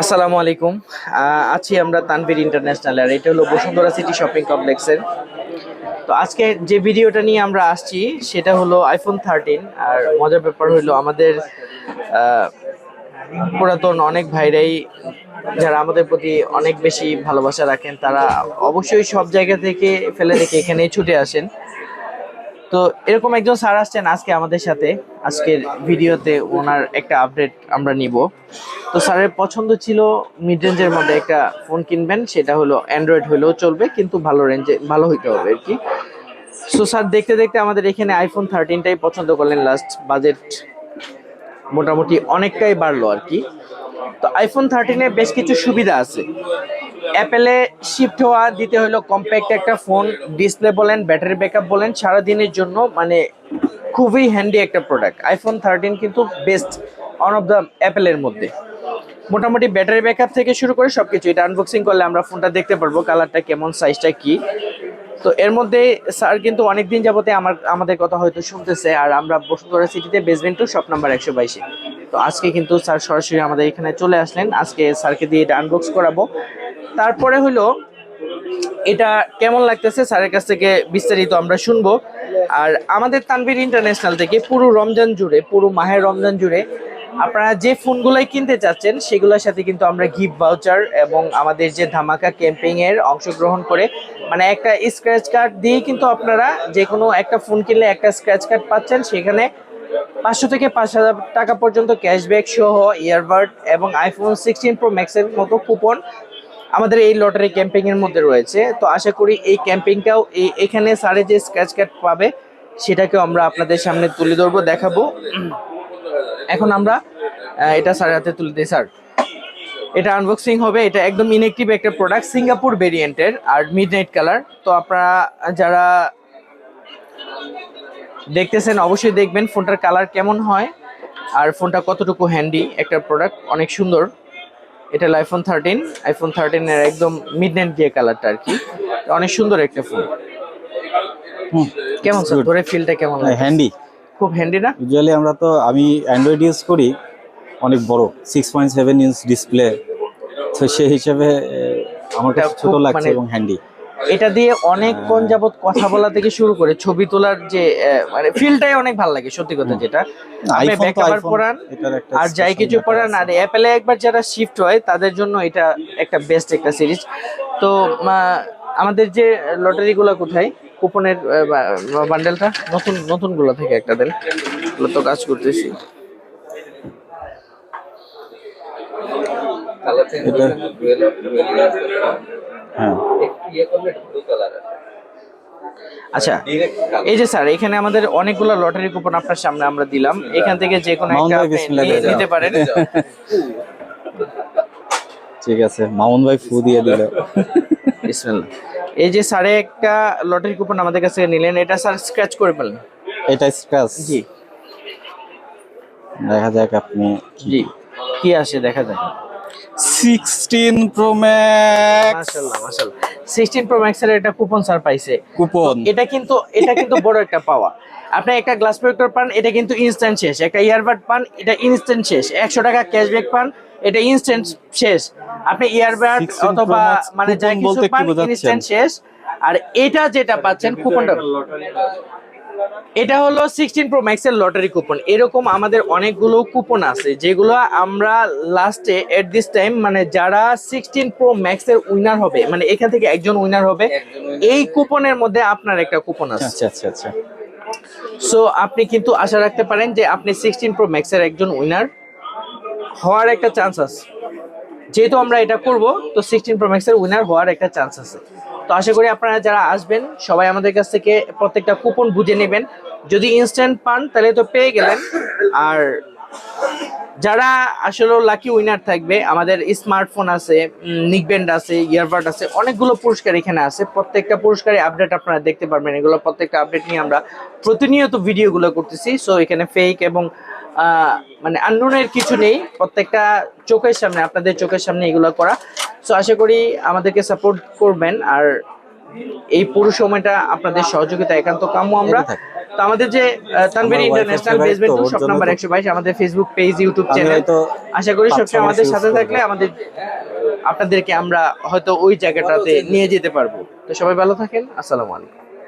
আসসালামু আলাইকুম। আছি আমরা তানভীর ইন্টারন্যাশনাল, আর এটা হলো বসুন্ধরা সিটি শপিং কমপ্লেক্সের। তো আজকে যে ভিডিওটা নিয়ে আমরা আসছি, সেটা হলো আইফোন থার্টিন আর মজার ব্যাপার হলো আমাদের পুরাতন অনেক ভাইরাই, যারা আমাদের প্রতি অনেক বেশি ভালোবাসা রাখেন, তারা অবশ্যই সব জায়গা থেকে ফেলে রেখে এখানেই ছুটে আসেন। তো এরকম একজন স্যার আসছেন আজকে আমাদের সাথে। আজকের ভিডিওতে ওনার একটা আপডেট আমরা নিব। তো স্যারের পছন্দ ছিল মিড রেঞ্জের মধ্যে একটা ফোন কিনবেন, সেটা হলো অ্যান্ড্রয়েড হলেও চলবে, কিন্তু ভালো রেঞ্জে ভালো হইতে হবে আর কি। সো স্যার, দেখতে দেখতে আমাদের এখানে আইফোন থার্টিনটাই পছন্দ করলেন লাস্ট বাজেট মোটামুটি অনেকটাই বাড়লো আর কি। তো আইফোন থার্টিনে বেশ কিছু সুবিধা আছে। অ্যাপেলে শিফট হওয়া, দিতে হলো কম্প্যাক্ট একটা ফোন ডিসপ্লে বলেন ব্যাটারি ব্যাকআপ বলেন, সারাদিনের জন্য মানে খুবই হ্যান্ডি একটা প্রোডাক্ট আইফোন থার্টিন কিন্তু বেস্ট অন অফ দ্য অ্যাপেলের মধ্যে। মোটামুটি ব্যাটারি ব্যাকআপ থেকে শুরু করে সব কিছু এটা আনবক্সিং করলে আমরা ফোনটা দেখতে পারব কালারটা কেমন সাইজটা কি। তো এর মধ্যে স্যার কিন্তু অনেকদিন যাবতে আমার, আমাদের কথা হয়তো শুনতেছে, আর আমরা বসুন্ধরা সিটিতে বেসমেন্ট টু শপ নাম্বার একশো বাইশে। তো আজকে কিন্তু স্যার সরাসরি আমাদের এখানে চলে আসলেন। আজকে স্যারকে দিয়ে এটা আনবক্স করাবো। তারপরে হলো, এটা কেমন লাগতেছে? স্যারের কাছ থেকে বিস্তারিত আমরা শুনব। আর আমাদের তানভীর ইন্টারন্যাশনাল থেকে পুরো রমজান জুড়ে, পুরো মাহের রমজান জুড়ে আপনারা যে ফোনগুলাই কিনতে চাচ্ছেন, সেগুলোর সাথে কিন্তু আমরা গিফট ভাউচার এবং আমাদের যে ধামাকা ক্যাম্পিং এর অংশগ্রহণ করে মানে একটা স্ক্র্যাচ কার্ড দিয়ে কিন্তু আপনারা যে কোনো একটা ফোন কিনলে একটা স্ক্র্যাচ কার্ড পাচ্ছেন। সেখানে পাঁচশো থেকে পাঁচ হাজার টাকা পর্যন্ত ক্যাশব্যাক সহ ইয়ারবাড এবং আইফোন সিক্সটিন প্রো ম্যাক্সের মতো কুপন আমাদের এই লটারি ক্যাম্পিং এর মধ্যে রয়েছে। তো আশা করি এই ক্যাম্পিংটাও এই এখানে স্যারে যে স্ক্র্যাচ কার্ড পাবে, সেটাকেও আমরা আপনাদের সামনে তুলে ধরবো, দেখাবো। এখন আমরা এটা স্যারের হাতে তুলে দিই, স্যার। এটা আনবক্সিং হবে, এটা একদম ইনেকটিভ একটা প্রোডাক্ট সিঙ্গাপুর ভেরিয়েন্টের আর মিড নাইট কালার তো আপনারা যারা দেখতেছেন, অবশ্যই দেখবেন, ফোনটার কালার কেমন হয়, আর ফোনটা কতটুকু হ্যান্ডি একটা প্রোডাক্ট অনেক সুন্দর। এটা হলো আইফোন থার্টিন আইফোন থার্টিনের একদম মিড নাইট গিয়ে কালারটা আর কি। অনেক সুন্দর একটা ফোন কেমন স্যার ধরে ফিলটা কেমন হ্যান্ডি খুব হ্যান্ডি না? ইউজুয়ালি আমরা তো আমি অ্যান্ড্রয়েড ইউজ করি অনেক বড় six point seven inch display তো সেই হিসেবে আমার কাছে ছোট লাগছে মানে- এবং হ্যান্ডি এটা দিয়ে অনেকক্ষণ যাবত কথা বলা থেকে শুরু করে ছবি তোলার যে আহ, মানে ফিলটাই অনেক ভালো লাগে সত্যি কথা যেটা। একটা আর যাই কিছু পড়ান আর অ্যাপেলে একবার যারা শিফট হয় তাদের জন্য এটা একটা বেস্ট একটা সিরিজ তো আমাদের যে লটারি গুলো কোথায় কুপনের বান্ডেলটা নতুন নতুনগুলো থেকে একটা দেন। তো কাজ করতেছি। এটা হ্যাঁ। আচ্ছা এই যে স্যার এখানে আমাদের অনেকগুলো লটারি কুপন আপনার সামনে আমরা দিলাম। এখান থেকে যে কোনো একটা নিতে পারেন। ঠিক আছে মামুন ভাই ফু দিয়ে দিল। এই যে স্যারে একটা লটারি কুপন আমাদের কাছে নিলেন এটা স্যার স্ক্র্যাচ করে ফেলেন। এটা স্ক্র্যাচ জি। দেখা যাক আপনি জি। কি আসে দেখা যাক। 16 প্রো ম্যাক্স মাশাআল্লাহ 16 প্রো ম্যাক্স এর একটা কুপন স্যার পাইছে। কুপন এটা কিন্তু এটা কিন্তু বড় একটা পাওয়া। আপনি একটা গ্লাস প্রোটেক্টর পান এটা কিন্তু ইনস্ট্যান্ট শেষ। একটা ইয়ারবাড পান এটা ইনস্ট্যান্ট শেষ। 100 টাকা ক্যাশব্যাক পান এটা ইনস্ট্যান্ট শেষ। আপনি ইয়ারবাড অথবা মানে যাই কিছু পান ইনস্ট্যান্ট শেষ। আর এটা যেটা পাচ্ছেন কুপনটা এটা হলো সিক্সটিন প্রো ম্যাক্সের লটারি কুপন এরকম আমাদের অনেকগুলো কুপন আছে যেগুলো আমরা লাস্টে এট দিস টাইম মানে যারা সিক্সটিন প্রো ম্যাক্সের উইনার হবে মানে এখান থেকে একজন উইনার হবে এই কুপনের মধ্যে আপনার একটা কুপন আছে। আচ্ছা আচ্ছা আচ্ছা। সো আপনি কিন্তু আশা রাখতে পারেন যে আপনি সিক্সটিন প্রো ম্যাক্সের একজন উইনার হওয়ার একটা চান্স আছে। যেহেতু আমরা এটা করব তো সিক্সটিন প্রো ম্যাক্সের উইনার হওয়ার একটা চান্স আছে। তো আশা করি আপনারা যারা আসবেন, সবাই আমাদের কাছ থেকে প্রত্যেকটা কুপন বুঝে নেবেন। যদি ইনস্ট্যান্ট পান, তাহলে তো পেয়ে গেলেন। আর যারা আসলে লাকি উইনার থাকবে, আমাদের স্মার্টফোন আছে নিকব্যান্ড আছে ইয়ারবাড আছে, অনেকগুলো পুরস্কার এখানে আছে। প্রত্যেকটা পুরস্কারের আপডেট আপনারা দেখতে পারবেন। এগুলো প্রত্যেকটা আপডেট নিয়ে আমরা প্রতিনিয়ত ভিডিওগুলো করতেছি। সো এখানে ফেক এবং মানে আননোনের কিছু নেই। প্রত্যেকটা চোখের সামনে, আপনাদের চোখের সামনে এগুলো করা। সো আশা করি আমাদেরকে সাপোর্ট করবেন আর এই পুরো সময়টা আপনাদের সহযোগিতা একান্ত কাম্য আমরা। তো আমাদের যে Tanvir international basement two shop number তো- একশো বাইশ আমাদের ফেসবুক পেজ ইউটিউব চ্যানেল আশা করি সবসময় আমাদের সাথে থাকলে আমাদের আপনাদেরকে আমরা হয়তো ওই জায়গাটাতে নিয়ে যেতে পারব। তো সবাই ভালো থাকেন আসসালামু আলাইকুম।